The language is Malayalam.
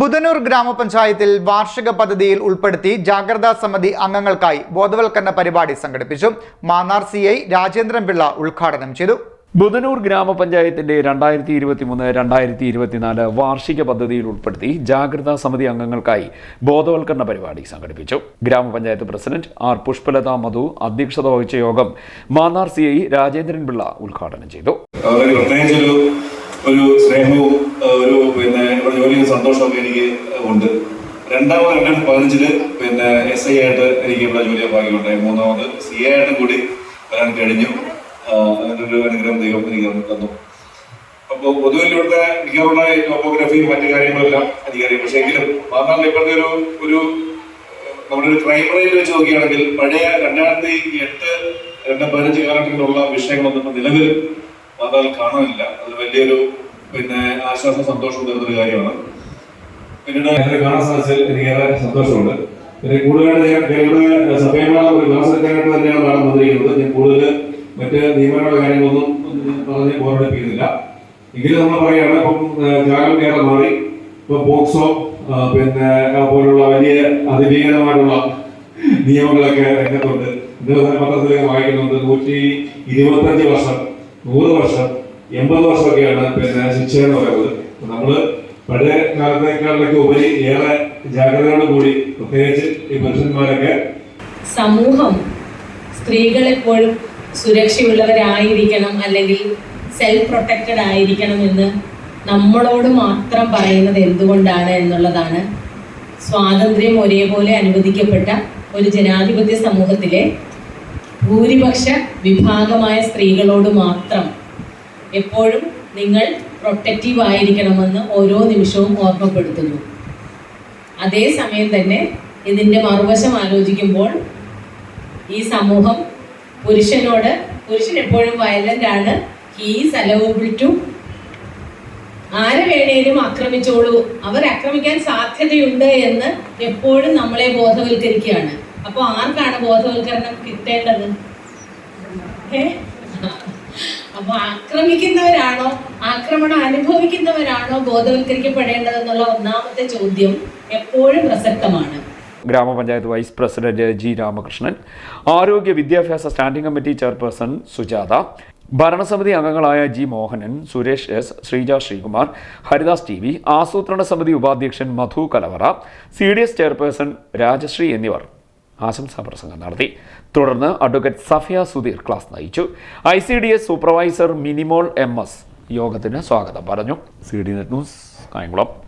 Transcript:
ബുധനൂർ ഗ്രാമപഞ്ചായത്തിൽ വാർഷിക പദ്ധതിയിൽ ഉൾപ്പെടുത്തി ജാഗ്രതാ സമിതി അംഗങ്ങൾക്കായി ബോധവൽക്കരണ പരിപാടി സംഘടിപ്പിച്ചു. മാന്നാർ സി ഐ രാജേന്ദ്രൻ പിള്ള ഉദ്ഘാടനം ചെയ്തു. ബുധനൂർ ഗ്രാമപഞ്ചായത്തിന്റെ രണ്ടായിരത്തി ഇരുപത്തി മൂന്ന് രണ്ടായിരത്തി ഇരുപത്തിനാല് വാർഷിക പദ്ധതിയിൽ ഉൾപ്പെടുത്തി ജാഗ്രതാ സമിതി അംഗങ്ങൾക്കായി ബോധവൽക്കരണ പരിപാടി സംഘടിപ്പിച്ചു. ഗ്രാമപഞ്ചായത്ത് പ്രസിഡന്റ് ആർ പുഷ്പലത മധു അധ്യക്ഷത വഹിച്ച യോഗം മാന്നാർ സി ഐ രാജേന്ദ്രൻ പിള്ള ഉദ്ഘാടനം ചെയ്തു. ഒരു സ്നേഹവും രണ്ടാമത് രണ്ടായിരത്തി പതിനഞ്ചിൽ പിന്നെ എസ് ഐ ആയിട്ട് എനിക്ക് ഇവിടെ ജോലി ഭാഗ്യമുണ്ടായി. മൂന്നാമത് സി എ ആയിട്ടും കൂടി വരാൻ കഴിഞ്ഞു. അങ്ങനെ ഒരു അനുഗ്രഹം ദൈവം എനിക്ക് തന്നു. അപ്പോൾ പൊതുവിൽ ഇവിടുത്തെ മിക്കവാറുള്ള ടോപ്പോഗ്രഫിയും മറ്റു കാര്യങ്ങളെല്ലാം എനിക്കറിയാം. പക്ഷേ എങ്കിലും മാത്രമല്ല ഇപ്പോഴത്തെ ഒരു ഒരു നമ്മുടെ ഒരു ക്രൈം റേറ്റ് വെച്ച് നോക്കുകയാണെങ്കിൽ പഴയ രണ്ടായിരത്തി എട്ട് രണ്ടായിരത്തി പതിനഞ്ച് കാലഘട്ടത്തിലുള്ള വിഷയങ്ങളൊന്നും ഇപ്പം നിലവിൽ മാതാൽ കാണാനില്ല അത് വലിയൊരു പിന്നെ ആശ്വാസം സന്തോഷം തരുന്നൊരു കാര്യമാണ്. പിന്നീട് കാണാൻ സാധിച്ചതിൽ എനിക്ക് ഏറെ സന്തോഷമുണ്ട്. പിന്നെ കൂടുതലായിട്ട് ഞാൻ ഞങ്ങളുടെ ഒരു ക്ലാസ് തന്നെയാണ് മാഡം വന്നിരിക്കുന്നത്. ഞാൻ കൂടുതൽ മറ്റ് നിയമങ്ങളുടെ കാര്യങ്ങളൊന്നും പറഞ്ഞ് ബോറടിപ്പിക്കുന്നില്ല. എങ്കിലും നമ്മൾ പറയുകയാണ് ഇപ്പം ജാഗ്രത കേരളം മാറി. ഇപ്പൊ പോക്സോ പിന്നെ പോലുള്ള വലിയ അതിഭീകരമായിട്ടുള്ള നിയമങ്ങളൊക്കെ രംഗത്തുണ്ട്. ഇന്ന് പത്രത്തിലേക്ക് വായിക്കുന്നുണ്ട് നൂറ്റി ഇരുപത്തഞ്ച് വർഷം നൂറ് വർഷം എൺപത് വർഷമൊക്കെയാണ് പിന്നെ ശിക്ഷ എന്ന് പറയുന്നത് നമ്മൾ പഴയ കാലത്തേക്കാളിലൊക്കെ ഉപരി ഏറെ ജാഗ്രതയോട് കൂടി പ്രത്യേകിച്ച് ഈ പുരുഷന്മാരൊക്കെ സമൂഹം സ്ത്രീകൾ എപ്പോഴും സുരക്ഷയുള്ളവരായിരിക്കണം അല്ലെങ്കിൽ സെൽഫ് പ്രൊട്ടക്റ്റഡ് ആയിരിക്കണം എന്ന് നമ്മളോട് മാത്രം പറയുന്നത് എന്തുകൊണ്ടാണ് എന്നുള്ളതാണ്. സ്വാതന്ത്ര്യം ഒരേപോലെ അനുവദിക്കപ്പെട്ട ഒരു ജനാധിപത്യ സമൂഹത്തിലെ ഭൂരിപക്ഷ വിഭാഗമായ സ്ത്രീകളോട് മാത്രം എപ്പോഴും നിങ്ങൾ പ്രൊട്ടക്റ്റീവ് ആയിരിക്കണമെന്ന് ഓരോ നിമിഷവും ഓർമ്മപ്പെടുത്തുന്നു. അതേസമയം തന്നെ ഇതിന്റെ മറുവശം ആലോചിക്കുമ്പോൾ ഈ സമൂഹം പുരുഷനോട് പുരുഷൻ എപ്പോഴും വയലന്റ് ആണ്. ഹീസ് അലവബിൾ ടു ആരെ വേണേലും ആക്രമിച്ചോളൂ. അവർ ആക്രമിക്കാൻ സാധ്യതയുണ്ട് എന്ന് എപ്പോഴും നമ്മളെ ബോധവൽക്കരിക്കുകയാണ്. അപ്പോൾ ആർക്കാണ് ബോധവൽക്കരണം കിട്ടേണ്ടത്? ഏ? അപ്പൊ ആക്രമിക്കുന്നവരാണോ? ആക്രമണം അനുഭവിക്കുന്നവരാണോ ബോധവൽക്കരിക്കപ്പെടേണ്ടതെന്നുള്ള ഒന്നാമത്തെ ചോദ്യം എപ്പോഴും പ്രസക്തമാണ്. ഗ്രാമപഞ്ചായത്ത് വൈസ് പ്രസിഡന്റ് ജി രാമകൃഷ്ണൻ ആരോഗ്യ വിദ്യാഭ്യാസ സ്റ്റാൻഡിംഗ് കമ്മിറ്റി ചെയർപേഴ്സൺ സുജാത ഭരണസമിതി അംഗങ്ങളായ G Mohanan Suresh S Sreeja Sreekumar Haridas T V ആസൂത്രണ സമിതി ഉപാധ്യക്ഷൻ Madhu Kalavara C D S chairperson Rajasree എന്നിവർ. ആശംസാ പ്രസംഗം നടത്തി. തുടർന്ന് അഡ്വക്കേറ്റ് സഫിയ സുധീർ ക്ലാസ് നയിച്ചു. I C D S supervisor Minimol M S യോഗത്തിന് സ്വാഗതം പറഞ്ഞു. C D net news Kayamkulam.